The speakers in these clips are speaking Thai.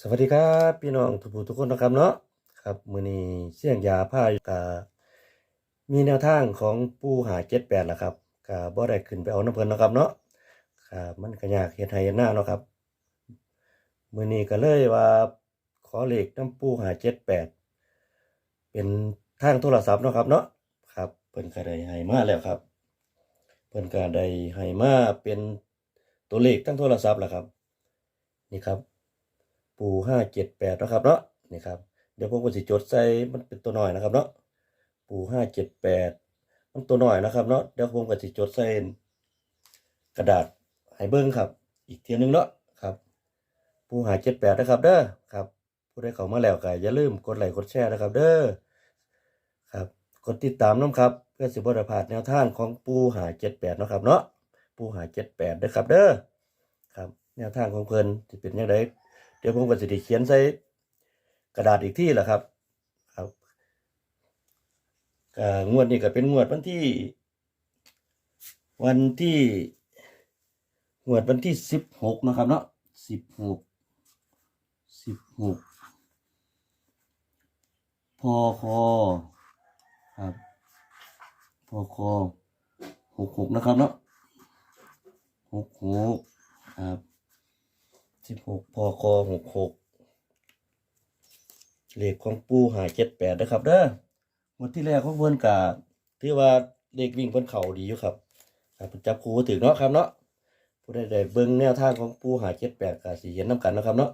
สวัสดีครับพี่น้องทุกผู้ทุกคนนะครับเนาะครับมือนี้เสี่ยงยาผ้าก็มีแนวทางของปูหา78ล่ะครับก็บ่ได้ขึ้นไปเอาน้ำเพลินนะครับเนาะครับมันก็ยากเฮ็ดให้เฮ็ดหน้าเนาะครับมือนี้ก็เลยว่าขอเลขน้ำปูหา78เป็นทางโทรศัพท์เนาะครับเนาะครับเพิ่นก็ได้ให้มาแล้วครับเพิ่นก็ได้ให้มาเป็นตัวเลขทั้งโทรศัพท์แหละครับ นี่ครับ ปูห้าเจ็ดแปดนะครับเนาะนี่ครับเดี๋ยวผมก็สิจดใส่มันเป็นตัวหน่อยนะครับเนาะปูห้าเจ็ดแปดมันตัวหน่อยนะครับเนาะเดี๋ยวผมก็สิจดใส่กระดาษให้เบิ้งครับ อีกเทียหนึงเนาะครับ ปูหาเจ็ดแปดนะครับเด้อครับผู้ใดเข้ามาแล้วก็อย่าลืมกดไลค์กดแชร์นะครับ เด้อครับกดติดตามน้ำครับ เพื่อสิบได้พาดแนวทางของปูหาเจ็ดแปดนะครับเนาะปูหาเจ็ดแปดด้อครับเด้อครับแนวทางของเพิ่นจะเป็นยังไง ดี๋ยวผมก็จะได้เขียนใส่กระดาษอีกที่แหละครับ ครับงวดนี้ก็เป็นงวดวันที่ วันที่งวดวันที่สิบหกนะครับเนาะสิบหกสิบหกพอคอครับพอคอหกหกนะครับเนาะหกหกครับ สิบหกพคหกหกเลขของปูหายเจ็ดแปดนะครับเด้อหมดที่แรกของเพิ่นกะที่ว่าเลขวิ่งเพิ่นเข่าดีอยู่ครับครับจับคูถึงเนาะครับเนาะผู้ใดได้เบิ่งแนวทางของปูหาเจ็ดแปดกะสิเห็นน้ำกันนะครับเนาะ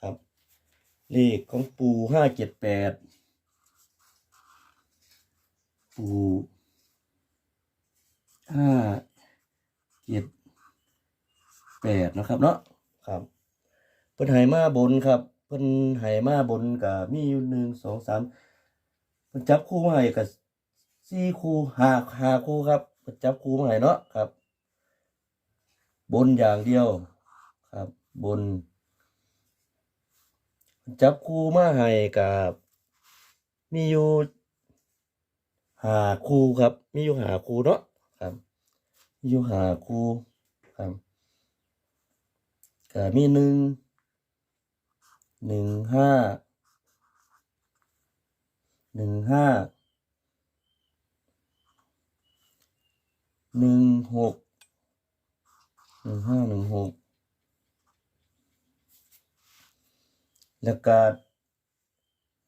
ครับ เลขของปูห้าเจ็ดแปดปูห้าเจ็ดแปดนะครับเนาะ ครับเพิ่นให้มาบนครับเพิ่นให้มาบนก็มีอยู่หนึ่งสองสามเพิ่นจับคู่มาให้ก็สี่คู่หาหาคู่ครับเพิ่นจับคู่มาให้เนาะครับ บนอย่างเดียวครับ บน จับคู่มาให้กับมีอยู่หาคู่ครับ มีอยู่หาคู่เนาะครับมีอยู่หาคู่ครับ ก็มีหนึ่งหนึ่งห้าหนึ่งห้าหนึ่งหกหนึ่งห้าหนึ่งหกแล้วก็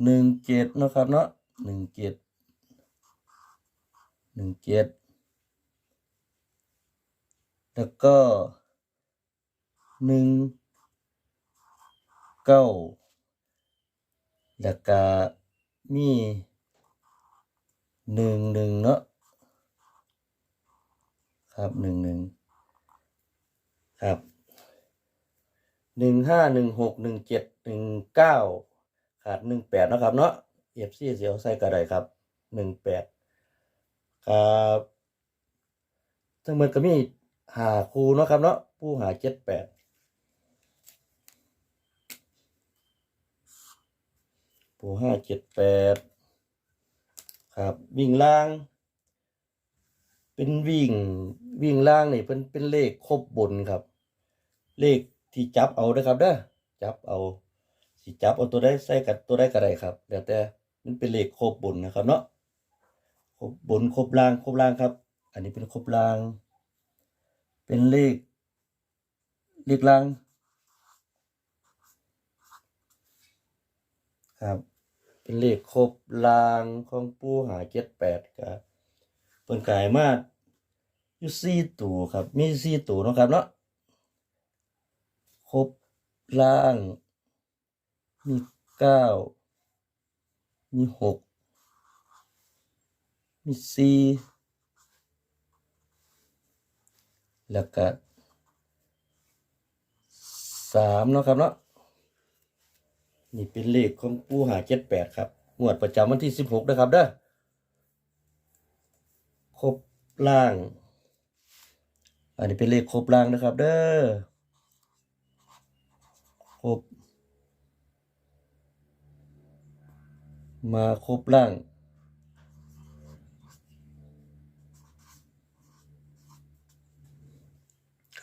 หนึ่งเจ็ดนะครับเนาะหนึ่งเจ็ดหนึ่งเจ็ดแล้วก็ หนึ่งเก้าแล้วก็มีหนึ่งหนึ่งเนาะครับหนึ่งหนึ่งครับหนึ่งห้าหนึ่งหกหนึ่งเจ็ดหนึ่งเก้าขาดหนึ่งแปดนะครับเนาะเอฟซีเสียวใส่กระไดครับหนึ่งแปดครับทั้งหมดก็มีหาคูเนาะครับเนาะผู้หาเจ็ดแปด ปูห้าเจ็ดแปดครับวิ่งล่าง เป็นวิ่งวิ่งล่างนี่เป็นเป็นเลขครบบนครับ เลขที่จับเอาเด้ครับเด้อจับเอาสิจับเอาตัวได้ใส่กับตัวได้ก็ได้ครับแล้วแต่มันเป็นเลขครบบนนะครับเนาะครบบนครบล่างครบล่างครับ อันนี้เป็นครบล่าง เป็นเลข เลขล่างครับ เป็นเลขครบลางของปูหาเจ็ดแปดครับเปินกายมาอยู่สี่ตัวครับ มีสี่ตัวนะครับเนาะครบล่าง มีเก้ามีหกมีสี่แล้วก็สามเนาะครับเนาะ นี่เป็นเลขของปูหาเจ็ดแปดครับงวดประจำวันที่สิบหกนะครับเด้อครบล่าง อันนี้เป็นเลขครบล่างนะครับ เด้อครบมาครบล่าง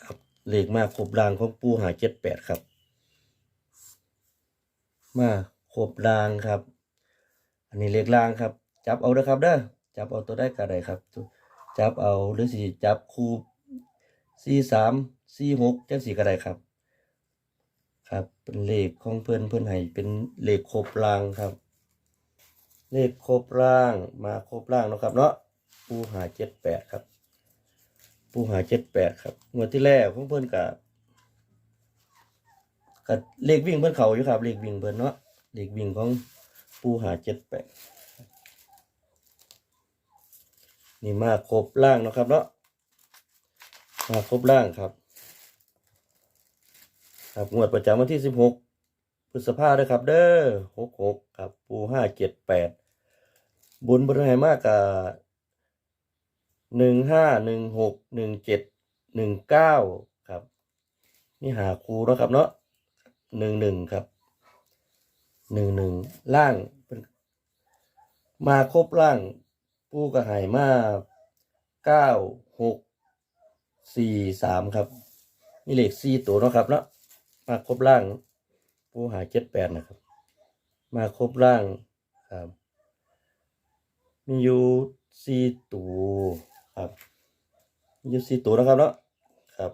ครับเลขมาครบล่างของปูหาเจ็ดแปดครับ มาครบรางครับ อันนี้เลขรางครับ จับเอาเด้อครับเด้อจับเอาตัวได้ก็ได้ครับ จับเอาหรือสิจับคู่สี่สามสี่หกจังสี่ก็ได้ครับ ครับเป็นเลขของเพื่อนเพื่อนให้เป็นเลขครบรางครับ เลขครบร่างมาครบร่างนะครับเนาะปูหาเจ็ดแปดครับ ปูหาเจ็ดแปดครับงวดที่แรกของเพื่อนกับ กับเลขวิ่งเพื่อนเขาอยู่ครับเลขวิ่งเพื่อนเนาะเลขวิ่งของปูหาเจ็ดแปดนี่มาครบร่างเนาะครับเนาะมาครบร่างครับ ครับงวดประจำวันที่สิบหกพฤษภาด้วยครับ เด้อหกหกครับปูห้าเจ็ดแปดบุญบริหารมากกับหนึ่งห้าหนึ่งหกหนึ่งเจ็ดหนึ่งเก้าครับ นี่หาครูเนาะครับเนาะ หนึ่งหนึ่งครับหนึ่งหนึ่งล่างมาครบล่าง ปูกระหายมาเก้าหกสี่สามครับนี่เลขสี่ตัวเนาะครับเนาะมาครบร่างผู้หายเจ็ดแปดนะครับ มาครบร่างครับ มีอยู่สี่ตัวครับมีอยู่สี่ตัวนะครับเนาะครับ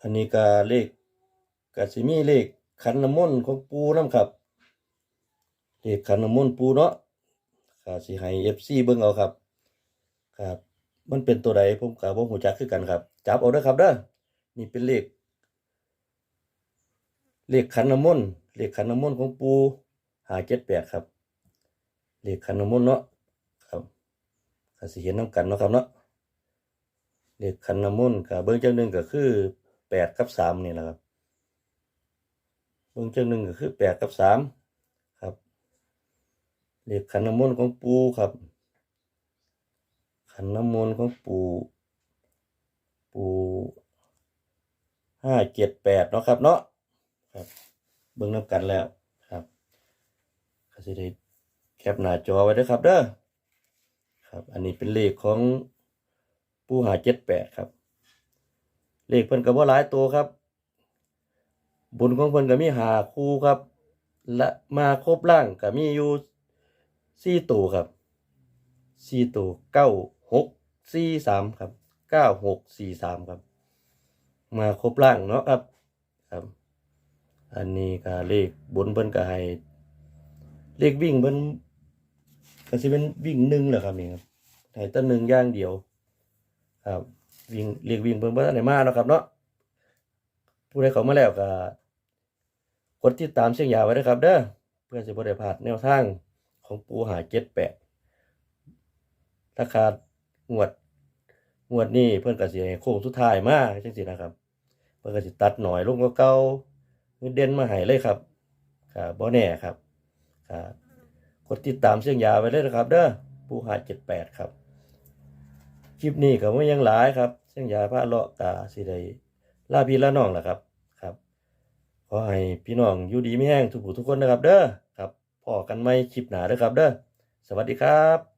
อันนี้ก็เลข กสิมีเลขขันน้ำมนต์ของปูน้ำครับเลขขันน้ำมนต์ปูเนาะก็สิให้เอฟซีเบิ่งเอาครับ ครับ มันเป็นตัวใดผมกับผมหูจักคือกันครับ จับเอาเด้อครับเด้อนี่เป็นเลข เลขขันน้ำมนต์เลขขันน้ำมนต์ของปูหาเจ็ดแปดครับ เลขขันน้ำมนต์เนาะครับก็สิเห็นน้ำกันเนาะครับเนาะเลขขันน้ำมนต์กับเบิ้งเจังหนึ่งก็คือแปดกับสามนี่แหละครับ เบิ้งจังหนึ่งก็คือแปดกับสามครับเลขขันน้ำมนต์ของปูครับ ขันน้ำมนต์ของปูปูห้าเจ็ดแปดเนาะครับเนาะครับเบิ่งน้ำกันแล้วครับก็สิได้แคปหน้าจอไว้ด้วยครับเด้อครับ อันนี้เป็นเลขของปูหาเจ็ดแปดครับ เลขเพิ่นก็บ่หลายตัวครับ บุญของเพิ่นก็มีหาคู่ครับ และมาครบร่างก็มีอยู่สี่ตัวครับสี่ตัวเก้าหกสี่สามครับเก้าหกสี่สามครับ มาครบร่างเนาะครับครับ อันนี้ก็เลขบนเพิ่นก็ให้เลขวิ่งเพิ่นก็สิเป็นวิ่งหนึ่งแหละครับนี่ครับให้ตั้งหนึ่งย่างเดียว ครับวิ่งเลขวิ่งเพิ่นบ่ทันได้มาเนาะครับเนาะผู้ใดเขามาแล้วก็ ดติดตามเสียงยาไว้ด้วยครับ เด้อเพื่อสิบ่ได้พลาดแนวทางของปูหา78ราคางวดงวดนี้เพิ่อนก็สิโค้งสุดท้ายมาจังซี่นะครับ เพิ่อนก็สิตัดหน่อยลงกว่าเก่าเงินเด่นมาให้เลยครับครับบ่แน่ครับครับกดติดตามเสียงยาไว้เลยนะครับ เด้อปูหาเจ็ดแปดครับ คลิปนี้ก็ไม่ยังหลายครับ เสียงยาพระเลาะกาสิได้ลาพี่ละน้องแหละครับ อให้พี่น้องอยู่ดีไม่แห้งทุกผู้ทุกคนนะครับ เด้อครับพอกันไหมคลิปหนาเด้อครับ เด้อสวัสดีครับ